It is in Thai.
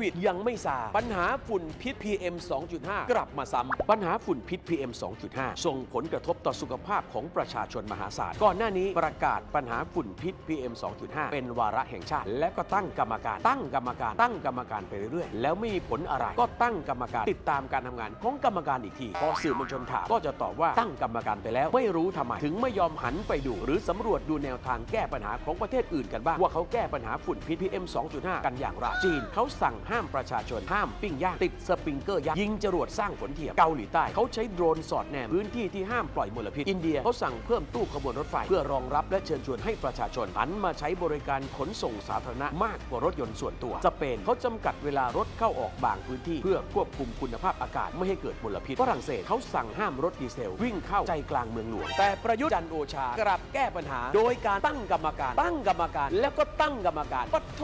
วิดยังไม่ซา ปัญหาฝุ่นพิษ PM 2.5 กลับมาซ้ำปัญหาฝุ่นพิษ PM 2.5 ส่งผลกระทบต่อสุขภาพของประชาชนมหาศาล ก่อนหน้านี้ประกาศปัญหาฝุ่นพิษ PM 2.5 เป็นวาระแห่งชาติ และก็ตั้งกรรมการ ตั้งกรรมการ ตั้งกรรมการไปเรื่อยๆ แล้วไม่มีผลอะไร ก็ตั้งกรรมการติดตามการทำงานของกรรมการอีกที พอสื่อมวลชนถามก็จะตอบว่าตั้งกรรมการไปแล้ว ไม่รู้ทำไม ถึงไม่ยอมหันไปดู หรือสำรวจดูแนวทางแก้ปัญหาของประเทศอื่นกันบ้างว่าเขาแก้ปัญหาฝุ่นพิษ PM 2.5 กันอย่างไรจีนเขาสั่งห้ามประชาชน ห้ามปิ้งย่าง ติดสปริงเกอร์ยักษ์ยิงจรวดสร้างฝนเทียมเกาหลีใต้เขาใช้โดรนสอดแนมพื้นที่ที่ห้ามปล่อยมลพิษอินเดียเขาสั่งเพิ่มตู้ขบวนรถไฟเพื่อรองรับและเชิญชวนให้ประชาชนหันมาใช้บริการขนส่งสาธารณะมากกว่ารถยนต์ส่วนตัว สเปนเขาจำกัดเวลารถเข้าออกบางพื้นที่ เพื่อควบคุมคุณภาพอากาศไม่ให้เกิดมลพิษฝรั่งเศสเขาสั่งห้ามรถดีเซล วิ่งเข้าใจกลางเมืองหลวงแต่ประยุทธ์จันทร์โอชากลับแก้ปัญหา โดยการตั้งกรรมการ ตั้งกรรมการ แล้วก็ตั้งกรรมการปัดโท